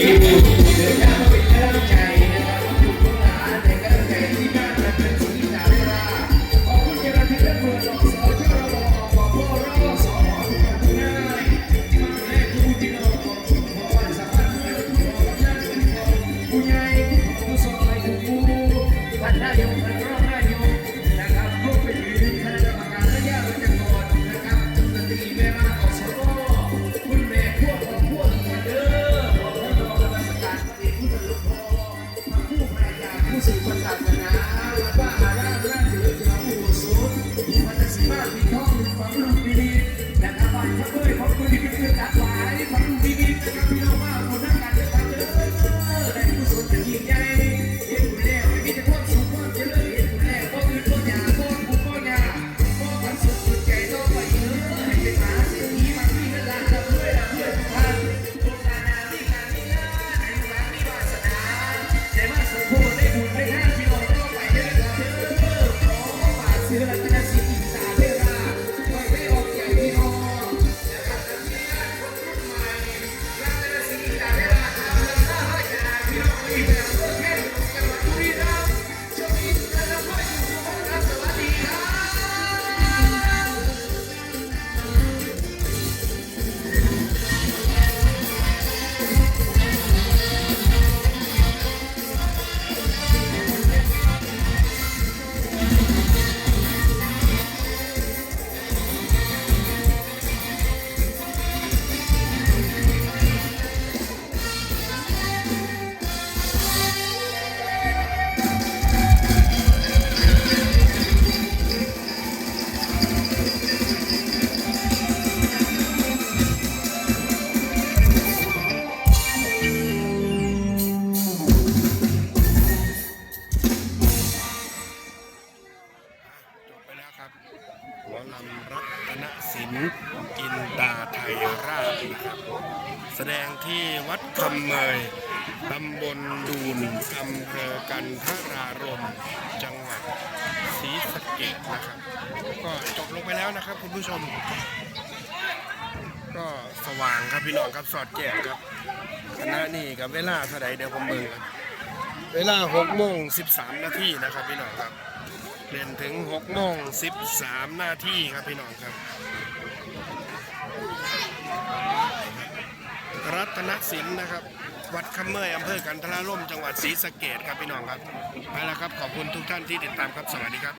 Yeah. จ มอลำรัตนศิลป์จินดาไทยราชนะครับ แสดงที่วัดคำเมยตำบลดูนอำเภอกันทรารม จังหวัดศรีสะเกษนะครับ ก็จบลงไปแล้วนะครับคุณผู้ชม ก็สว่างครับพี่น้องครับสอดแจ้งครับคณะนี่กับเวลาเท่าไหร่เดี๋ยวผมเบิ่งครับเวลา6โมง13 นาทีนะครับพี่น้องครับ เล่นถึง6โมง13นาทีครับพี่น้องครับ รัตนศิลป์นะครับ วัดคำเมยอำเภอกันทราล่มจังหวัดศรีสะเกดครับพี่น้องครับไปแล้วครับขอบคุณทุกท่านที่ติดตามครับสวัสดีครับ